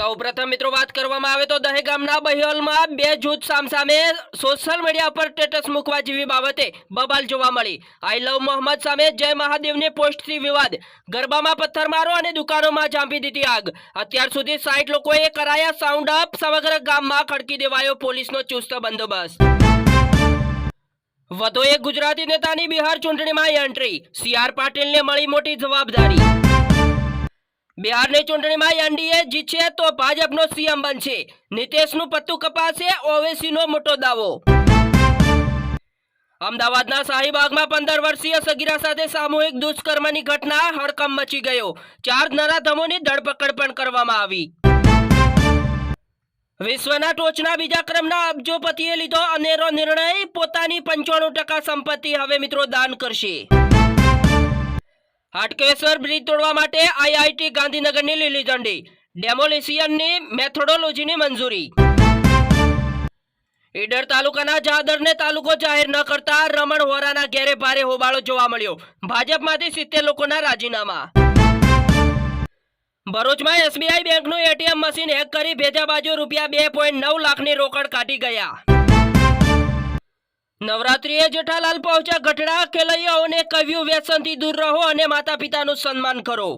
સૌપ્રથમ મિત્રો વાત કરવામાં આવે તો દહેગામના બહિવલમાં બે જૂથ સામસામે સોશિયલ મીડિયા પર સ્ટેટસ મૂકવા જેવી બાબતે બબાલ જોવા મળી. આઈ લવ મોહમ્મદ સામે જય મહાદેવની પોસ્ટથી વિવાદ. ગરબામાં પથ્થરમારો અને દુકાનોમાં જાંપી દીધી આગ. અત્યાર સુધી સાઠ લોકોએ કરાયા સાઉન્ડ અપ સમગ્ર ગામમાં ખડકી દેવાયો પોલીસનો ચુસ્ત બંદોબસ્ત. વધુ એક ગુજરાતી નેતાની બિહાર ચૂંટણીમાં એન્ટ્રી સી આર પાટીલને મળી મોટી જવાબદારી. બિહારની ચૂંટણીમાં એનડીએ જીતશે તો ભાજપનો સીએમ બનશે. નીતિશનું પત્તું કપાશે ઓવેસીનો મોટો દાવો. અમદાવાદના શાહીબાગમાં પંદર વર્ષીય સગીરા સાથે સામૂહિક દુષ્કર્મની ઘટના હડકંપ મચી ગયો. ચાર નરાધમોની ધરપકડ પણ કરવામાં આવી. વિશ્વના ટોચના બીજા ક્રમના અબજોપતિએ લીધો અનેરો નિર્ણય. પોતાની પંચાણું ટકા સંપત્તિ હવે મિત્રો દાન કરશે. હાટકેશ્વર બ્રિજ તોડવા માટે આઈઆઈટી ગાંધીનગરની લીલી ઝંડી. ડેમોલિશિયનની મેથોડોલોજીની મંજૂરી. ઈડર તાલુકાના જાદરને તાલુકો જાહેર ન કરતા રમણ વોરાના ઘેરે ભારે હોબાળો જોવા મળ્યો. ભાજપમાંથી સિત્તેર લોકોના રાજીનામા. ભરૂચમાં એસબીઆઈ બેંકનું એટીએમ મશીન હેક કરી ભેજા બાજુ રૂપિયા બે પોઈન્ટ નવ લાખની રોકડ કાઢી ગયા. નવરાત્રીએ જેઠાલાલ પહોંચ્યા ગઢડા ખેલૈયાઓને કહ્યું વ્યસનથી દૂર રહો અને માતા પિતાનું સન્માન કરો.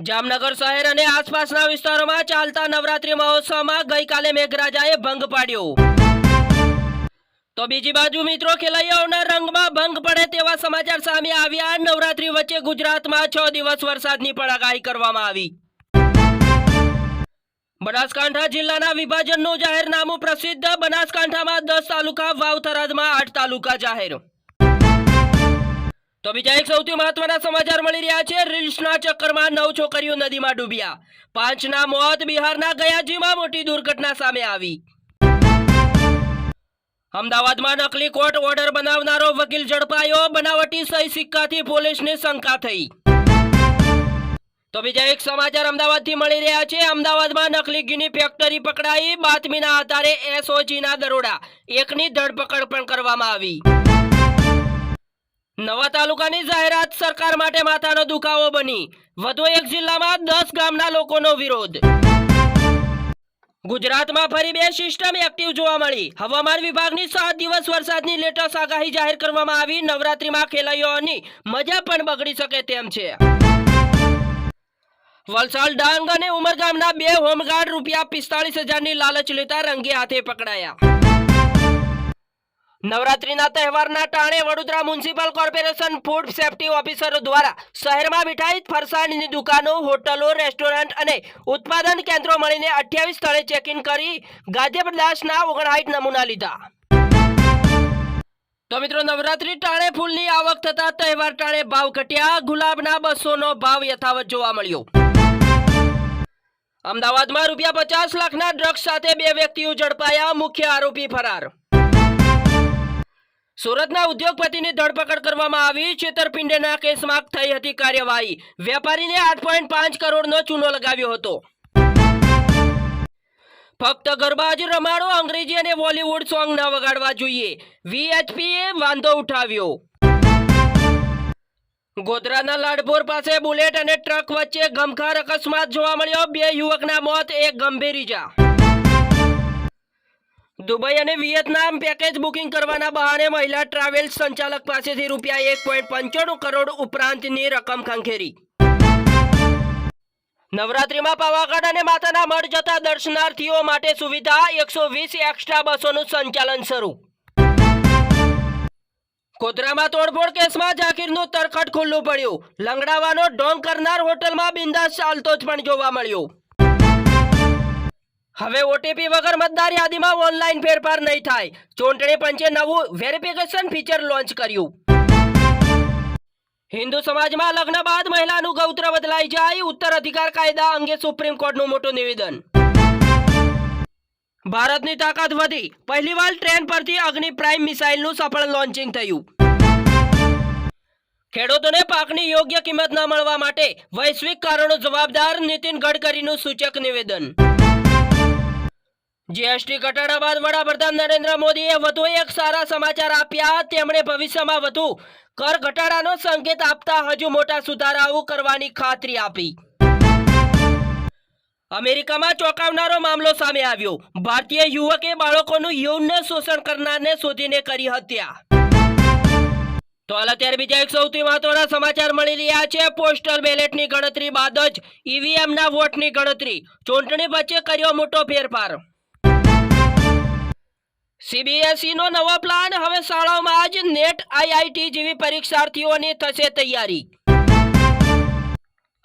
જામનગર શહેર અને આસપાસના વિસ્તારોમાં ચાલતા નવરાત્રી મહોત્સવમાં ગઈકાલે મેઘરાજાએ ભંગ પાડ્યો. તો બીજી બાજુ મિત્રો ખેલૈયાઓના રંગમાં ભંગ પડે તેવા સમાચાર સામે આવ્યા. નવરાત્રી વચ્ચે ગુજરાતમાં છ દિવસ વરસાદની પણ આગાહી કરવામાં આવી. બનાસકાંઠા જિલ્લાના વિભાજનનું જાહેરનામું પ્રસિદ્ધ બનાસકાંઠામાં દસ તાલુકા વાવ થરાદમાં આઠ તાલુકા જાહેર. તો બીજા એક સૌથી મહત્વના સમાચાર મળી રહ્યા છે. રીલ્સના ચક્કરમાં નવ છોકરીઓ નદીમાં ડૂબ્યા. પાંચના મોત, બિહારના ગયાજીમાં મોટી દુર્ઘટના સામે આવી. અમદાવાદમાં નકલી કોર્ટ ઓર્ડર બનાવનારો વકીલ ઝડપાયો. બનાવટી સહી સિક્કાથી પોલીસને શંકા થઈ. તો બીજા એક સમાચાર અમદાવાદથી મળી રહ્યા છે. અમદાવાદમાં નકલી ઘીની ફેક્ટરી પકડાઈ. બાતમીના આધારે એસઓજીના દરોડા. એકની ધરપકડ પણ કરવામાં આવી. નવા તાલુકાની જાહેરાત સરકાર માટે માથાનો દુખાવો બની. વધુ એક જિલ્લામાં દસ ગામના લોકોનો વિરોધ. ગુજરાતમાં ફરી બે સિસ્ટમ એક્ટિવ જોવા મળી. હવામાન વિભાગની સાત દિવસ વરસાદની લેટેસ્ટ આગાહી જાહેર કરવામાં આવી. નવરાત્રીમાં ખેલૈયાઓની મજા પણ બગડી શકે તેમ છે. વલસાડ ડાંગ અને ઉમરગામના બે હોમગાર્ડ રૂપિયા પિસ્તાળીસ હજારની લાલચ લેતા રંગે હાથે પકડાયા. નવરાત્રીના તહેવારના ટાણે Vadodara municipal corporation food safety ઓફિસરો દ્વારા શહેરમાં મીઠાઈ, ફરસાણની દુકાનો, હોટલો, રેસ્ટોરન્ટ અને ઉત્પાદન કેન્દ્રો મળીને અઠ્યાવીસ સ્થળે ચેકિંગ કરી ગાદ્યપ્રદાસના ઓગણસાઠ નમૂના લીધા. તો મિત્રો, નવરાત્રી ટાણે ફૂલની આવક થતા તહેવાર ટાણે ભાવ ઘટ્યા. ગુલાબના બસોનો ભાવ યથાવત જોવા મળ્યો. અમદાવાદમાં રૂપિયા પચાસ લાખના ડ્રગ્સ સાથે બે વ્યક્તિઓ ઝડપાયા મુખ્ય આરોપી ફરાર. સુરતના ઉદ્યોગપતિની ધરપકડ કરવામાં આવી. છેતરપિંડીના કેસમાં થઈ હતી કાર્યવાહી. વેપારીને આઠ પોઈન્ટ પાંચ કરોડનો ચૂનો લગાવ્યો હતો. ફક્ત ગરબા જ રમાડો, અંગ્રેજી અને બોલિવૂડ સોંગ ન વગાડવા જોઈએ. વીએચપીએ વાંધો ઉઠાવ્યો. ગોધરાના લાડપોર પાસે બુલેટ અને ટ્રક વચ્ચે ગમખાર અકસ્માત જોવા મળ્યો. બે યુવકના મોત, એક ગંભીર ઈજા. દુબઈ અને વિયેતનામ પેકેજ બુકિંગ કરવાના બહાને મહિલા ટ્રાવેલ્સ સંચાલક પાસેથી રૂપિયા એક પોઈન્ટ પંચાણું કરોડ ઉપરાંતની રકમ ખંખેરી. નવરાત્રીમાં પાવાગઢ અને માતાના મઢ જતા દર્શનાર્થીઓ માટે સુવિધા એકસો વીસ એક્સ્ટ્રા બસોનું સંચાલન શરૂ. ગોધરામાં તોડફોડ કેસમાં જાકીરનું તરખટ ખુલ્લું પડ્યું. લંગડાવાનો ડોંગ કરનાર હોટલમાં બિંદાસ ચાલતો જ પણ જોવા મળ્યો. હવે ઓટીપી વગર મતદાર યાદીમાં ઓનલાઈન ફેરફાર નહીં થાય. ચૂંટણી પંચે નવું વેરિફિકેશન ફીચર લોન્ચ કર્યું. હિન્દુ સમાજમાં લગ્ન બાદ મહિલાનું ગૌત્ર બદલાઈ જાય, ઉત્તર અધિકાર કાયદા અંગે સુપ્રીમ કોર્ટનું મોટું નિવેદન. ભારતની તાકાત વધી. પહેલીવાર ટ્રેન પરથી અગ્નિ પ્રાઇમ મિસાઇલનું સફળ લોન્ચિંગ થયું. ખેડૂતોને પાકની યોગ્ય કિંમત ન મળવા માટે વૈશ્વિક કારણો જવાબદાર નીતિન ગડકરીનું સૂચક નિવેદન. જીએસટી ઘટાડા બાદ વડાપ્રધાન નરેન્દ્ર મોદીએ વધુ એક સારા સમાચાર આપ્યા. તેમણે ભવિષ્યમાં વધુ કર ઘટાડાનો સંકેત આપતા હજુ મોટા સુધારાઓ કરવાની ખાતરી આપી. અમેરિકામાં ચોંકાવનારો મામલો સામે આવ્યો. ભારતીય યુવકે બાળકોનું યૌન શોષણ કરનારને શોધીને કરી હત્યા. તો હાલ અત્યારે બીજા એક સૌથી મહત્વના સમાચાર મળી રહ્યા છે. પોસ્ટલ બેલેટની ગણતરી બાદ જ ઈવીએમના વોટની ગણતરી. ચૂંટણી વચ્ચે કર્યો મોટો ફેરફાર. સીબીએસઈ નો નવો પ્લાન. હવે શાળાઓમાં જ નેટ આઈઆઈટી જેવી પરીક્ષાર્થીઓની થશે તૈયારી.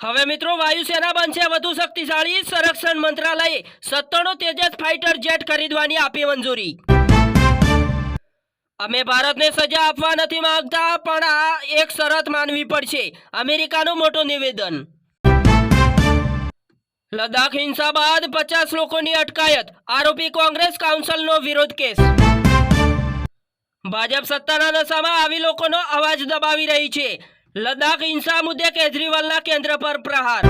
હવે મિત્રો, વાયુસેના બનશે વધુ શક્તિશાળી સંરક્ષણ મંત્રાલયે. સત્તાણું તેજસ ફાઇટર જેટ ખરીદવાની આપી મંજૂરી. અમે ભારતને સજા આપવા નથી માંગતા, પણ આ એક શરત માનવી પડશે. અમેરિકાનું મોટું નિવેદન. લદ્દાખ હિંસા બાદ પચાસ લોકોની અટકાયત. આરોપી કોંગ્રેસ કાઉન્સિલનો વિરોધ કેસ. ભાજપ સત્તાના નશામાં આવી લોકોનો અવાજ દબાવી રહી છે. લદ્દાખ હિંસા મુદ્દે કેજરીવાલના કેન્દ્ર પર પ્રહાર.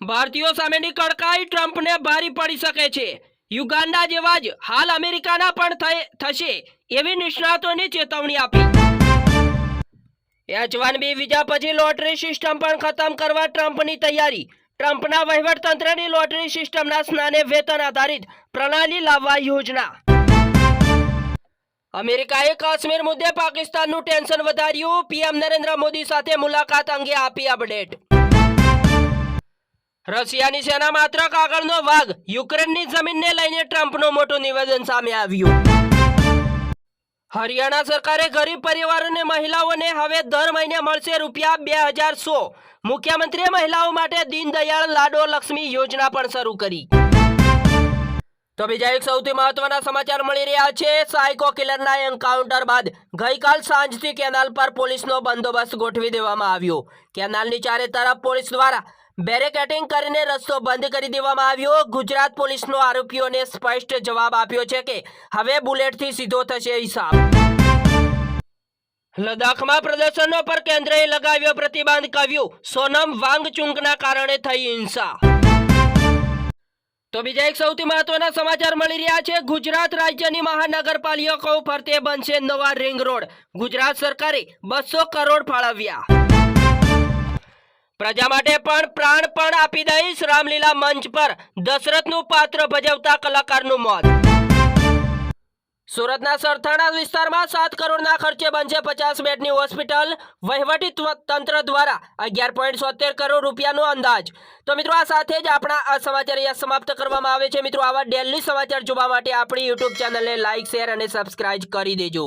ભારતીયો સામેની કડકાઈ ટ્રમ્પને ભારી પડી શકે છે. યુગાન્ડા જેવા જ હાલ અમેરિકાના પણ થશે એવી નિષ્ણાતોની ચેતવણી આપી. એચ વન બી વિઝા પછી લોટરી સિસ્ટમ પણ ખતમ કરવા ટ્રમ્પની તૈયારી. ટ્રમ્પના વહીવટતંત્રની લોટરી સિસ્ટમના સ્નાને વેતન આધારિત પ્રણાલી લાવવા યોજના. અમેરિકાએ કાશ્મીર મુદ્દે પાકિસ્તાનનું ટેન્શન વધાર્યું. પીએમ નરેન્દ્ર મોદી સાથે મુલાકાત અંગે આપી અપડેટ. રશિયાની સેના માત્ર કાગળનો ભાગ યુક્રેનની જમીનને લઈને ટ્રમ્પનું મોટું નિવેદન સામે આવ્યું. હરિયાણા સરકારે ગરીબ પરિવારોને મહિલાઓને હવે દર મહિને મળશે રૂપિયા બે હજાર સો. મુખ્યમંત્રીએ મહિલાઓ માટે દીનદયાળ લાડો લક્ષ્મી યોજના પણ શરૂ કરી. તો બીજા એક સૌથી મહત્વના સમાચાર મળી રહ્યા છે. સાયકો કિલરના એન્કાઉન્ટર બાદ ગઈકાલ સાંજથી કેનાલ પર પોલીસનો બંદોબસ્ત ગોઠવી દેવામાં આવ્યો. કેનાલની ચારે તરફ પોલીસ દ્વારા બેરેકેટિંગ કરીને રસ્તો બંધ કરી દેવામાં આવ્યો. ગુજરાત પોલીસનો આરોપીઓને સ્પષ્ટ જવાબ આપ્યો છે કે હવે બુલેટથી સીધો થશે હિસાબ. લદ્દાખમાં પ્રદર્શનો પર કેન્દ્રએ લગાવ્યો પ્રતિબંધ, કહ્યું, સોનમ વાંગચુંગના કારણે થઈ હિંસા. તો બીજા એક સૌથી મહત્વના સમાચાર મળી રહ્યા છે. ગુજરાત રાજ્યની મહાનગરપાલિકાઓ ફરતે બનશે નવા રિંગ રોડ. ગુજરાત સરકારે બસો કરોડ ફાળવ્યા. પ્રજા માટે પણ પ્રાણ પણ આપી દઈશ રામલીલા મંચ પર. દશરથનું પાત્ર ભજવતા કલાકારનું મોત. સુરતના સરથાણા વિસ્તારમાં સાત કરોડના ખર્ચે બનશે પચાસ બેડની હોસ્પિટલ. વહીવટી તંત્ર દ્વારા અગિયાર પોઈન્ટ સોતેર કરોડ રૂપિયાનો અંદાજ. તો મિત્રો, આ સાથે જ આપણા આ સમાચાર અહીંયા સમાપ્ત કરવામાં આવે છે. મિત્રો, આવા ડેલી સમાચાર જોવા માટે આપણી યુટ્યુબ ચેનલને લાઇક શેર અને સબસ્ક્રાઇબ કરી દેજો.